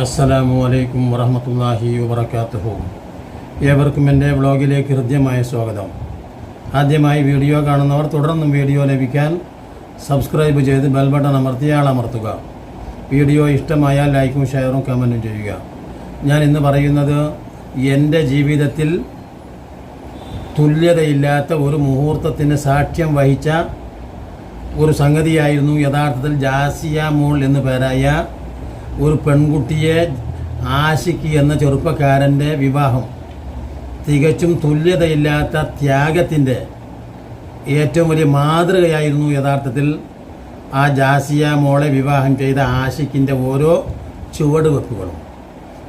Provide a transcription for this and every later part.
അസ്സലാമു അലൈക്കും വറഹമത്തല്ലാഹി വബർക്കാത്തുഹു ഏവർക്കും എന്റെ വ്ളോഗിലേക്ക് ഹൃദ്യമായ സ്വാഗതം. ആദ്യമായി വീഡിയോ കാണുന്നവർ തുടർന്നും വീഡിയോ ലഭിക്കാൻ സബ്സ്ക്രൈബ് ചെയ്ത് ബെൽ ബട്ടൺ അമർത്തിയാൾ അമർത്തുക വീഡിയോ ഇഷ്ടമായാൽ ലൈക്കും ഷെയറും കമന്റും ചെയ്യുക. ഞാൻ ഇന്ന് പറയുന്നത് എന്റെ ജീവിതത്തിൽ തുല്യതയില്ലാത്ത ഒരു മുഹൂർത്തത്തിന് സാക്ഷ്യം വഹിച്ച ഒരു സംഗതിയായിരുന്നു യഥാർത്ഥത്തിൽ ജാസിയ മോൾ എന്നു പേരായ ഒരു പെൺകുട്ടിയെ ആശിക്ക് എന്ന ചെറുപ്പക്കാരന്റെ വിവാഹം. തികച്ചും തുല്യതയില്ലാത്ത ത്യാഗത്തിന്റെ ഏറ്റവും വലിയ മാതൃകയായിരുന്നു യഥാർത്ഥത്തിൽ ആ ജാസിയ മോളെ വിവാഹം ചെയ്ത ആശിക്കിന്റെ ഓരോ ചുവടുവെപ്പുകളും.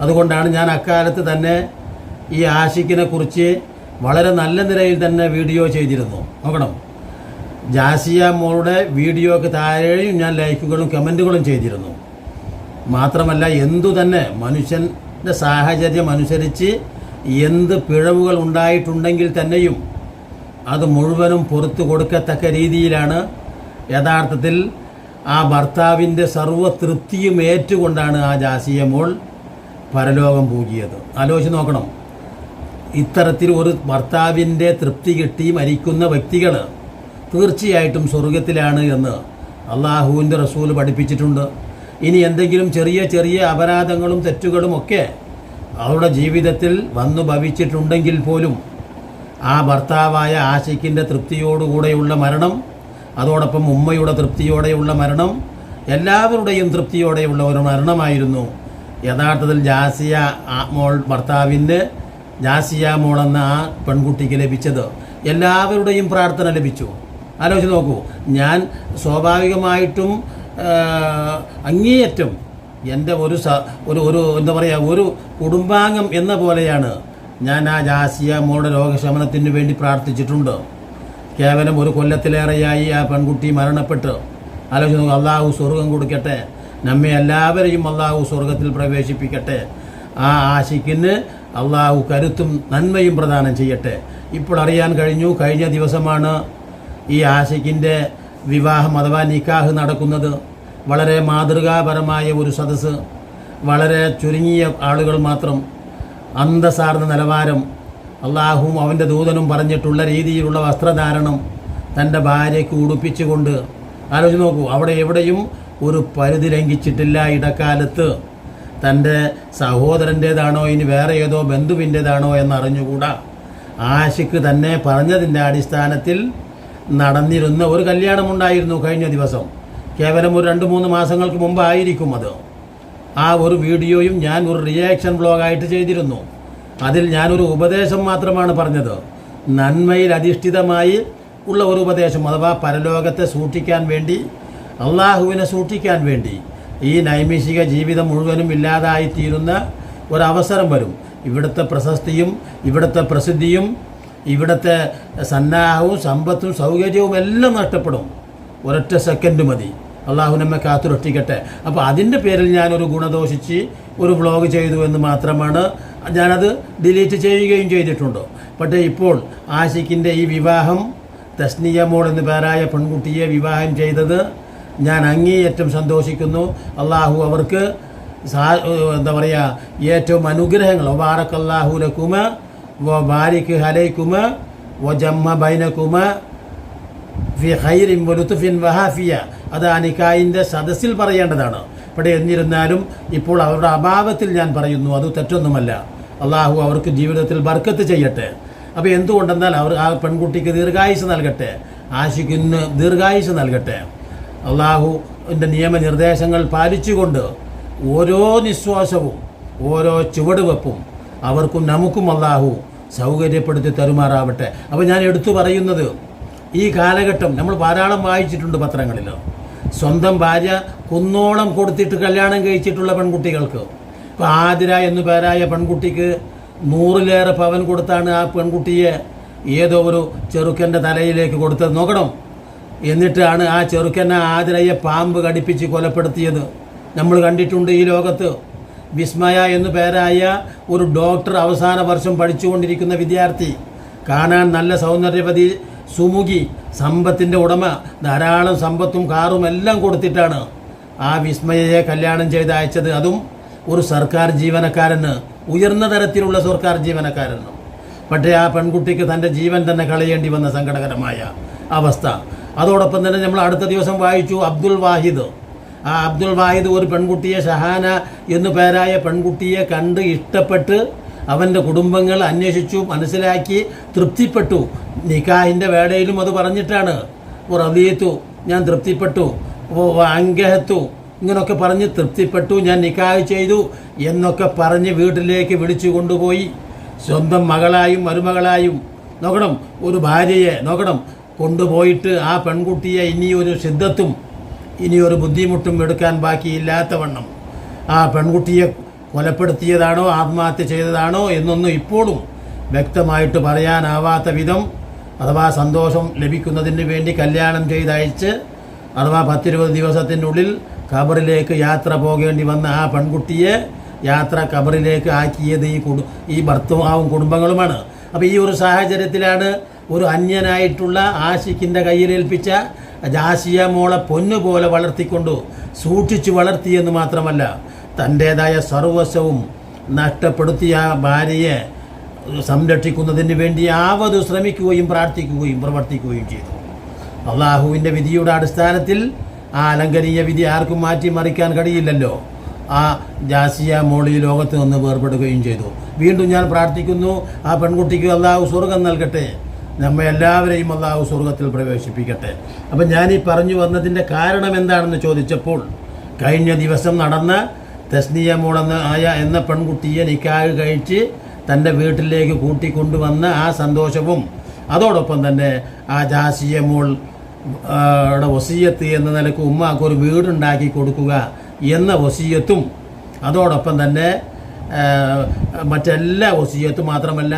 അതുകൊണ്ടാണ് ഞാൻ അക്കാലത്ത് തന്നെ ഈ ആശിക്കിനെ കുറിച്ച് വളരെ നല്ല നിലയിൽ തന്നെ വീഡിയോ ചെയ്തിരുന്നു. നോക്കണം. ജാസിയ മോളുടെ വീഡിയോക്ക് താഴെയും ഞാൻ ലൈക്കുകളും കമന്റുകളും ചെയ്തിരുന്നു. മാത്രമല്ല എന്തു തന്നെ മനുഷ്യന്റെ സാഹചര്യം അനുസരിച്ച് എന്ത് പിഴവുകൾ ഉണ്ടായിട്ടുണ്ടെങ്കിൽ തന്നെയും അത് മുഴുവനും പുറത്തു കൊടുക്കത്തക്ക രീതിയിലാണ്. യഥാർത്ഥത്തിൽ ആ ഭർത്താവിന്റെ സർവ തൃപ്തിയും ഏറ്റുകൊണ്ടാണ് ആ ജാസിയ മോൾ പരലോകം പൂകിയത് ആലോചിച്ച് നോക്കണം. ഇത്തരത്തിൽ ഒരു ഭർത്താവിന്റെ തൃപ്തി കിട്ടി മരിക്കുന്ന വ്യക്തികൾ തീർച്ചയായിട്ടും സ്വർഗത്തിലാണ് എന്ന് അള്ളാഹുവിന്റെ റസൂൽ പഠിപ്പിച്ചിട്ടുണ്ട്. ഇനി എന്തെങ്കിലും ചെറിയ ചെറിയ അപരാധങ്ങളും തെറ്റുകളും ഒക്കെ അവരുടെ ജീവിതത്തിൽ വന്നു ഭവിച്ചിട്ടുണ്ടെങ്കിൽ പോലും ആ ഭർത്താവായ ആശിക്കിന്റെ തൃപ്തിയോടുകൂടെയുള്ള മരണം അതോടൊപ്പം ഉമ്മയുടെ തൃപ്തിയോടെയുള്ള മരണം എല്ലാവരുടെയും തൃപ്തിയോടെയുള്ള ഒരു മരണമായിരുന്നു. യഥാർത്ഥത്തിൽ ജാസിയ മോൾ ഭർത്താവിന്റെ ജാസിയ മോൾ എന്ന ആ പെൺകുട്ടിക്ക് ലഭിച്ചത്. എല്ലാവരുടെയും പ്രാർത്ഥന ലഭിച്ചു. ആലോചിച്ച് നോക്കൂ ഞാൻ സ്വാഭാവികമായിട്ടും അങ്ങേയറ്റം എന്റെ ഒരു സ ഒരു ഒരു എന്താ പറയുക ഒരു കുടുംബാംഗം എന്ന പോലെയാണ് ഞാൻ ആ ജാസിയ മോളുടെ രോഗശമനത്തിന് വേണ്ടി പ്രാർത്ഥിച്ചിട്ടുണ്ട്. കേവലം ഒരു കൊല്ലത്തിലേറെയായി ആ പെൺകുട്ടി മരണപ്പെട്ട്. ആലോചിച്ച് അള്ളാഹു സ്വർഗം കൊടുക്കട്ടെ. നമ്മെ എല്ലാവരെയും അള്ളാഹു സ്വർഗത്തിൽ പ്രവേശിപ്പിക്കട്ടെ. ആ ആശിക്കിന് അള്ളാഹു കരുത്തും നന്മയും പ്രദാനം ചെയ്യട്ടെ. ഇപ്പോൾ അറിയാൻ കഴിഞ്ഞു കഴിഞ്ഞ ദിവസമാണ് ഈ ആശിക്കിന്റെ വിവാഹം അഥവാ നിക്കാഹ് നടക്കുന്നത് വളരെ മാതൃകാപരമായ ഒരു സദസ്സ് വളരെ ചുരുങ്ങിയ ആളുകൾ മാത്രം അന്തസാർന്ന നിലവാരം അള്ളാഹുവും അവന്റെ ദൂതനും പറഞ്ഞിട്ടുള്ള രീതിയിലുള്ള വസ്ത്രധാരണം തന്റെ ഭാര്യയ്ക്ക് ഉടുപ്പിച്ചുകൊണ്ട് ആലോചിച്ച് നോക്കൂ അവിടെ എവിടെയും ഒരു പരിധി ലംഘിച്ചിട്ടില്ല ഇടക്കാലത്ത്. തന്റെ സഹോദരന്റേതാണോ ഇനി വേറെ ഏതോ ബന്ധുവിന്റേതാണോ എന്നറിഞ്ഞുകൂടാ. ആശിക്ക് തന്നെ പറഞ്ഞതിന്റെ അടിസ്ഥാനത്തിൽ നടന്നിരുന്ന ഒരു കല്യാണമുണ്ടായിരുന്നു കഴിഞ്ഞ ദിവസം. കേവലം ഒരു രണ്ട് മൂന്ന് മാസങ്ങൾക്ക് മുമ്പായിരിക്കും അത്. ആ ഒരു വീഡിയോയും ഞാൻ ഒരു റിയാക്ഷൻ ബ്ലോഗായിട്ട് ചെയ്തിരുന്നു. അതിൽ ഞാനൊരു ഉപദേശം മാത്രമാണ് പറഞ്ഞത്. നന്മയിൽ അധിഷ്ഠിതമായി ഉള്ള ഒരു ഉപദേശം അഥവാ പരലോകത്തെ സൂക്ഷിക്കാൻ വേണ്ടി അള്ളാഹുവിനെ സൂക്ഷിക്കാൻ വേണ്ടി. ഈ നൈമിഷിക ജീവിതം മുഴുവനും ഇല്ലാതായിത്തീരുന്ന ഒരവസരം വരും. ഇവിടുത്തെ പ്രശസ്തിയും ഇവിടുത്തെ പ്രസിദ്ധിയും ഇവിടുത്തെ സന്നാഹവും സമ്പത്തും സൗകര്യവും എല്ലാം നഷ്ടപ്പെടും. ഒരൊറ്റ സെക്കൻഡ് മതി. അള്ളാഹു നമ്മെ കാത്തുരക്ഷിക്കട്ടെ. അപ്പോൾ അതിന്റെ പേരിൽ ഞാനൊരു ഗുണദോഷിച്ച് ഒരു വ്ലോഗ് ചെയ്തു എന്ന് മാത്രമാണ് ഞാനത് ഡിലീറ്റ് ചെയ്യുകയും ചെയ്തിട്ടുണ്ട്. പക്ഷേ ഇപ്പോൾ ആഷിഖിന്റെ ഈ വിവാഹം തസ്നിയ മോൾ എന്ന് പേരായ പെൺകുട്ടിയെ വിവാഹം ചെയ്തത് ഞാൻ അങ്ങേയറ്റം സന്തോഷിക്കുന്നു. അള്ളാഹു അവർക്ക് എന്താ പറയുക ഏറ്റവും അനുഗ്രഹങ്ങൾ. ഒബാറക്കല്ലാഹു ലക്കുമ വ ബാരിക്ക് ഹലൈക്കുമ വ ജമ്മ ബൈനക്കുമ ഫി വഹാഫിയ അത് അനിക്കായിന്റെ നിക്കായിന്റെ സദസ്സിൽ പറയേണ്ടതാണ്. ഇവിടെ എന്നിരുന്നാലും ഇപ്പോൾ അവരുടെ അഭാവത്തിൽ ഞാൻ പറയുന്നു അത് തെറ്റൊന്നുമല്ല. അള്ളാഹു അവർക്ക് ജീവിതത്തിൽ ബർക്കത്ത് ചെയ്യട്ടെ. അപ്പോൾ എന്തുകൊണ്ടെന്നാൽ അവർ ആ പെൺകുട്ടിക്ക് ദീർഘായുസ് നൽകട്ടെ. ആശിക്കിന് ദീർഘായുസ് നൽകട്ടെ. അള്ളാഹുവിന്റെ നിയമനിർദ്ദേശങ്ങൾ പാലിച്ചുകൊണ്ട് ഓരോ നിശ്വാസവും ഓരോ ചുവടുവെപ്പും അവർക്കും നമുക്കും അള്ളാഹു സൗകര്യപ്പെടുത്തി തരുമാറാവട്ടെ. അപ്പോൾ ഞാൻ എടുത്തു പറയുന്നത് ഈ കാലഘട്ടം നമ്മൾ ധാരാളം വായിച്ചിട്ടുണ്ട് പത്രങ്ങളിൽ. സ്വന്തം ഭാര്യ കുന്നോളം കൊടുത്തിട്ട് കല്യാണം കഴിച്ചിട്ടുള്ള പെൺകുട്ടികൾക്ക്. ഇപ്പോൾ ആതിര എന്നു പേരായ പെൺകുട്ടിക്ക് നൂറിലേറെ പവൻ കൊടുത്താണ് ആ പെൺകുട്ടിയെ ഏതോ ഒരു ചെറുക്കന്റെ തലയിലേക്ക് കൊടുത്തത്. നോക്കണം. എന്നിട്ടാണ് ആ ചെറുക്കനെ ആതിരയെ പാമ്പ് കടിപ്പിച്ച് കൊലപ്പെടുത്തിയത്. നമ്മൾ കണ്ടിട്ടുണ്ട് ഈ ലോകത്ത്. വിസ്മയ എന്നു പേരായ ഒരു ഡോക്ടർ അവസാന വർഷം പഠിച്ചുകൊണ്ടിരിക്കുന്ന വിദ്യാർത്ഥി. കാണാൻ നല്ല സൗന്ദര്യവതി സുമുഖി സമ്പത്തിന്റെ ഉടമ. ധാരാളം സമ്പത്തും കാറും എല്ലാം കൊടുത്തിട്ടാണ് ആ വിസ്മയയെ കല്യാണം ചെയ്ത് അയച്ചത്. അതും ഒരു സർക്കാർ ജീവനക്കാരന് ഉയർന്ന തരത്തിലുള്ള സർക്കാർ ജീവനക്കാരനും. പക്ഷേ ആ പെൺകുട്ടിക്ക് തന്റെ ജീവൻ തന്നെ കളയേണ്ടി വന്ന സങ്കടകരമായ അവസ്ഥ. അതോടൊപ്പം തന്നെ നമ്മൾ അടുത്ത ദിവസം വായിച്ചു അബ്ദുൽ വാഹിദ്. ആ അബ്ദുൽ വാഹിദ് ഒരു പെൺകുട്ടിയെ ഷഹാന എന്നു പേരായ പെൺകുട്ടിയെ കണ്ട് ഇഷ്ടപ്പെട്ട് അവന്റെ കുടുംബങ്ങൾ അന്വേഷിച്ചു മനസ്സിലാക്കി തൃപ്തിപ്പെട്ടു. നിക്കാഹിന്റെ വേളയിലും അത് പറഞ്ഞിട്ടാണ്. റബിയത്തു ഞാൻ തൃപ്തിപ്പെട്ടു. അങ്കഹത്തു ഇങ്ങനൊക്കെ പറഞ്ഞ് തൃപ്തിപ്പെട്ടു ഞാൻ നിക്കാഹ് ചെയ്തു എന്നൊക്കെ പറഞ്ഞ് വീട്ടിലേക്ക് വിളിച്ചു കൊണ്ടുപോയി. സ്വന്തം മകളായും മരുമകളായും നോക്കണം ഒരു ഭാര്യയെ നോക്കണം കൊണ്ടുപോയിട്ട് ആ പെൺകുട്ടിയെ ഇനിയൊരു സിദ്ധത്തും ഇനി ഒരു ബുദ്ധിമുട്ടും എടുക്കാൻ ബാക്കിയില്ലാത്തവണ്ണം ആ പെൺകുട്ടിയെ കൊലപ്പെടുത്തിയതാണോ ആത്മഹത്യ ചെയ്തതാണോ എന്നൊന്നും ഇപ്പോഴും വ്യക്തമായിട്ട് പറയാനാവാത്ത വിധം അഥവാ സന്തോഷം ലഭിക്കുന്നതിന് വേണ്ടി കല്യാണം ചെയ്തയച്ച് അഥവാ പത്തിരുപത് ദിവസത്തിനുള്ളിൽ ഖബറിലേക്ക് യാത്ര പോകേണ്ടി വന്ന ആ പെൺകുട്ടിയെ യാത്ര ഖബറിലേക്ക് ആക്കിയത് ഈ കുടു ഈ ഭർത്താവും കുടുംബങ്ങളുമാണ്. അപ്പോൾ ഈ ഒരു സാഹചര്യത്തിലാണ് ഒരു അന്യനായിട്ടുള്ള ആശിക്കിന്റെ കയ്യിലേൽപ്പിച്ച ജാസിയ മോളെ പൊന്നുപോലെ വളർത്തിക്കൊണ്ടു സൂക്ഷിച്ചു വളർത്തിയെന്ന് മാത്രമല്ല തന്റേതായ സർവസ്വവും നഷ്ടപ്പെടുത്തിയ ഭാര്യയെ സംരക്ഷിക്കുന്നതിന് വേണ്ടി ആവത് ശ്രമിക്കുകയും പ്രാർത്ഥിക്കുകയും പ്രവർത്തിക്കുകയും ചെയ്തു. അള്ളാഹുവിന്റെ വിധിയുടെ അടിസ്ഥാനത്തിൽ ആ അലങ്കരീയ വിധി ആർക്കും മാറ്റിമറിക്കാൻ കഴിയില്ലല്ലോ. ആ ജാസിയ മോളി ലോകത്ത് നിന്ന് വേർപെടുകയും ചെയ്തു. വീണ്ടും ഞാൻ പ്രാർത്ഥിക്കുന്നു ആ പെൺകുട്ടിക്ക് അള്ളാഹു സ്വർഗം നൽകട്ടെ. നമ്മെ എല്ലാവരെയും അള്ളാഹു സ്വർഗത്തിൽ പ്രവേശിപ്പിക്കട്ടെ. അപ്പം ഈ പറഞ്ഞു വന്നതിന്റെ കാരണം എന്താണെന്ന് ചോദിച്ചപ്പോൾ കഴിഞ്ഞ ദിവസം നടന്ന തസ്നിയ മോളെന്ന ആയ എന്ന പെൺകുട്ടിയെ നിക്കാഹ് കഴിച്ച് തന്റെ വീട്ടിലേക്ക് കൂട്ടിക്കൊണ്ടുവന്ന ആ സന്തോഷവും അതോടൊപ്പം തന്നെ ആ ജാസിയ മോൾ വസീയത്ത് എന്ന നിലയ്ക്ക് ഉമ്മാക്ക് ഒരു വീടുണ്ടാക്കി കൊടുക്കുക എന്ന വസീയത്തും അതോടൊപ്പം തന്നെ മറ്റെല്ലാ വസീയത്തും മാത്രമല്ല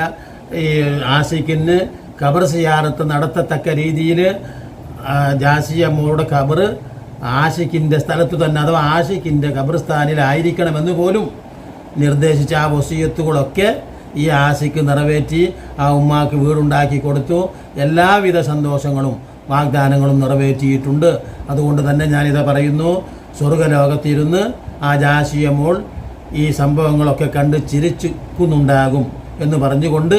ഈ ആഷിക്കിന് ഖബർ സിയാറത്ത് നടത്തത്തക്ക രീതിയിൽ ജാസിയ മോളുടെ ഖബർ ആഷിക്കിന്റെ സ്ഥലത്ത് തന്നെ അഥവാ ആഷിക്കിന്റെ ഖബർസ്ഥാനിലായിരിക്കണമെന്ന് പോലും നിർദ്ദേശിച്ച ആ വസീയത്തുകളൊക്കെ ഈ ആശയ്ക്ക് നിറവേറ്റി ആ ഉമ്മാക്ക് വീടുണ്ടാക്കി കൊടുത്തു. എല്ലാവിധ സന്തോഷങ്ങളും വാഗ്ദാനങ്ങളും നിറവേറ്റിയിട്ടുണ്ട്. അതുകൊണ്ട് തന്നെ ഞാനിത് പറയുന്നു സ്വർഗലോകത്തിരുന്ന് ആ ജാശിയ മോൾ ഈ സംഭവങ്ങളൊക്കെ കണ്ട് ചിരിച്ചുക്കുന്നുണ്ടാകും എന്ന് പറഞ്ഞുകൊണ്ട്